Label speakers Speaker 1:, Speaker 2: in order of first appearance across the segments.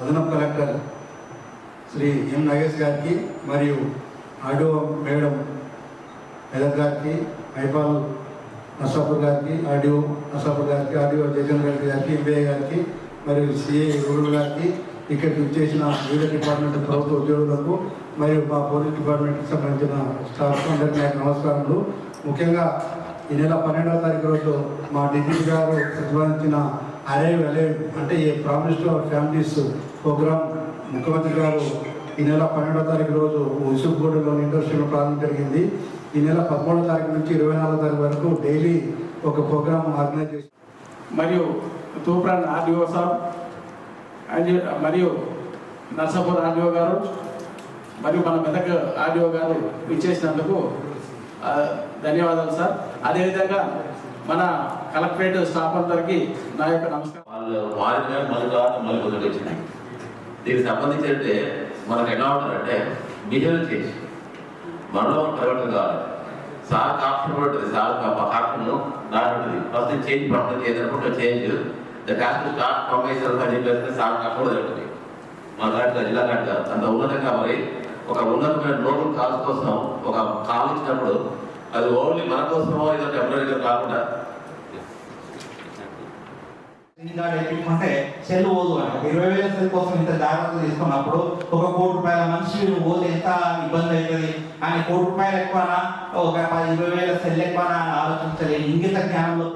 Speaker 1: అదనపు కలెక్టర్ శ్రీ ఎం నాగేష్ గారికి మరియు ఆడియో మేడం మెదక్ గారికి ఐపాల్ నసాపూర్ గారికి ఆడియో నసాపూర్ గారికి ఆడియో జగన్ రెడ్డి గారికి ఎంబీఏ గారికి మరియు సిఏ గౌరవ్ గారికి ఇక్కడికి వచ్చేసిన వివిధ డిపార్ట్మెంట్ ప్రభుత్వ ఉద్యోగులకు మరియు మా పోలీస్ డిపార్ట్మెంట్కి సంబంధించిన స్టాఫ్ అందరికీ నమస్కారములు. ముఖ్యంగా ఈ నెల పన్నెండవ తారీఖు రోజు మా డిప్యూటీ గారు ప్రతిపాదించిన అరైవ్ అలైవ్ అంటే ఈ ప్రామిస్ ఫ్యామిలీస్ ప్రోగ్రామ్ ముఖ్యమంత్రి గారు ఈ నెల పన్నెండవ తారీఖు రోజు ఉసుగూడలోని ఇండస్ట్రీలో ప్రారంభం జరిగింది. ఈ నెల పదమూడో తారీఖు నుంచి ఇరవై నాలుగో తారీఖు వరకు డైలీ ఒక ప్రోగ్రామ్ ఆర్గనైజ్ చేసి
Speaker 2: మరియు తూప్రాన్ ఆర్డీఓ సార్ అండ్ మరియు నర్సాపూర్ ఆర్డీఓ గారు మరియు మన మెదక్ ఆర్డీఓ గారు ఇచ్చేసినందుకు ధన్యవాదాలు సార్. అదేవిధంగా మన కలెక్టరేట్ స్టాఫ్ అందరికీ నా యొక్క నమస్కారం.
Speaker 3: వాళ్ళు మారిన మళ్ళీ తర్వాత మొదటి వచ్చింది. దీనికి సంబంధించి అంటే మనకు ఎలా ఉంటారంటే బిహేవ్ చేసి మనలో మనం కావాలి. సార్ ఆప్షన్ కూడా ఉంటుంది. సార్ ఆప్షన్ దాని ఫస్ట్ చేంజ్ పడుతుంది. ఏదనుకుంటే change. The cost start from అని చెప్పేస్తే సార్ కాకుండా జరుగుతుంది మన దాంట్లో జిల్లా లాంటి కాదు. అంత ఉన్నతంగా మరి ఒక ఉన్నతమైన నోబుల్ కాల్స్ కోసం ఒక కాల్ ఇచ్చినప్పుడు అది ఓన్లీ మన కోసమో ఏదో టెంపరీగా కాకుండా.
Speaker 4: ఎక్కించుకుంటే సెల్ ఓదు అంట. ఇరవై వేల సెల్ కోసం ఇంత జాగ్రత్త తీసుకున్నప్పుడు ఒక కోటి రూపాయల మనిషి ఓదు ఎంత ఇబ్బంది అవుతుంది? అని కోటి రూపాయలు ఎక్కువనా? ఒక పది ఇరవై వేల సెల్ ఎక్కువనా అని ఆలోచించలేని ఇంగిత జ్ఞానంలో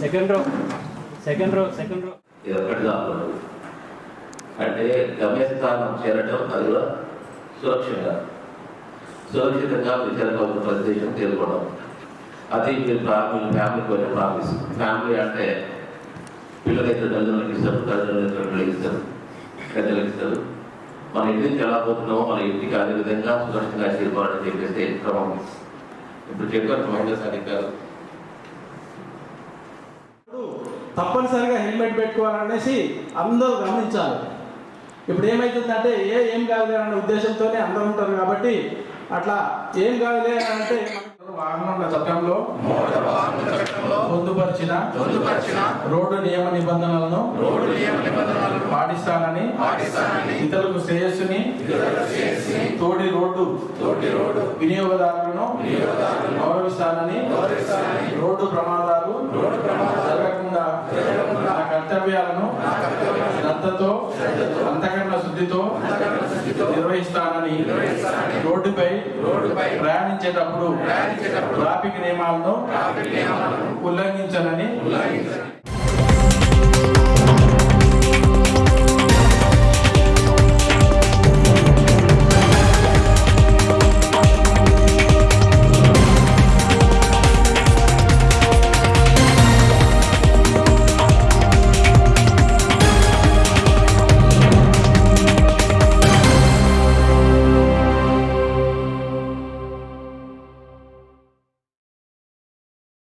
Speaker 5: second row second row second రో
Speaker 3: ఇది ఒకటి అంటే గమ్యస్థానం చేరడం అది కూడా సురక్షంగా సురక్షితంగా మీరు ప్రదేశం చేరుకోవడం అది మీరు ఫ్యామిలీ ఫ్యామిలీకి వచ్చే ప్రామిస్. ఫ్యామిలీ అంటే పిల్లలైతే తల్లిదండ్రులకు ఇస్తారు తల్లిదండ్రులైతే పిల్లలకి ఇస్తారు పెద్దలకు ఇస్తారు. మన ఇంటి నుంచి ఎలా పోతున్నామో మన ఇంటికి అదే విధంగా సురక్షితంగా చేరుకోవాలని చెప్పేసి క్రమం. ఇప్పుడు చెప్పారు మహిళా సాధికారు
Speaker 2: తప్పనిసరిగా హెల్మెట్ పెట్టుకోవాలనేసి అందరూ గమనించాలి. ఇప్పుడు ఏమవుతుందంటే ఏ ఏం కాదులే అనే ఉద్దేశంతోనే అందరూ ఉంటారు కాబట్టి అట్లా ఏం కాదులే అంటే వాహనాల చట్టంలో పొందుపరిచిన రోడ్డు నియమ నిబంధనలను పాటిస్తానని ఇతరులకు శ్రేయస్సుని తోడి రోడ్డు వినియోగదారులను గౌరవిస్తానని రోడ్డు ప్రమాదాలు శ్రద్ధతో అంతకరణ శుద్ధితో నిర్వహిస్తానని రోడ్డుపై ప్రయాణించేటప్పుడు ట్రాఫిక్ నియమాలను ఉల్లంఘించనని